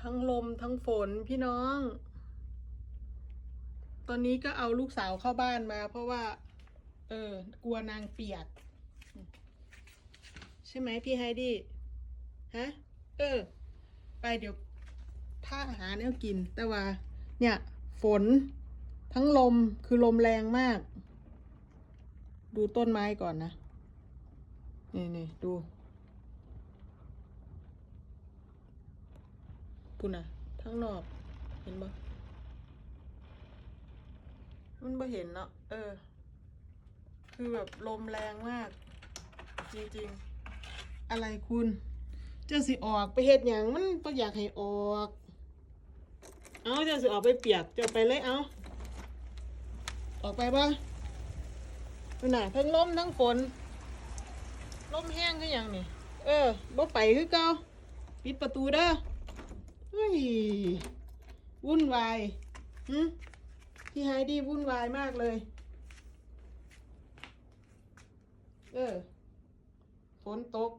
ทั้งลมทั้งฝนพี่น้อง ตอนนี้ก็เอาลูกสาวเข้าบ้านมา เพราะว่า เออ กลัวนางเปียก ใช่ไหมพี่ไฮดี้ฮะ เออ ไปเดี๋ยวถ้าหาแนวกิน แต่ว่า เนี่ย ฝน ทั้งลมคือลมแรงมาก ดูต้นไม้ก่อนนะ นี่นี่ดู ปุ่นอะทั้งนอกเห็นปะมันไม่เห็นเนาะเออ คือแบบลมแรงมาก จริงๆ อะไรคุณเจ้าสิออกไปเฮ็ดหยังมันก็อยากให้ออก เอาเจ้าสิออกไปเปียกเจ้าไปเลยเอาออกไปปะนั่นน่ะทั้งลมทั้งฝนลมแห้งคือหยังนี่ เออบ่ไปคือเก่าปิดประตูเด้อ ยวุ่นวายหึพี่ไฮดี้วุ่นวายมากเลย เออฝนตก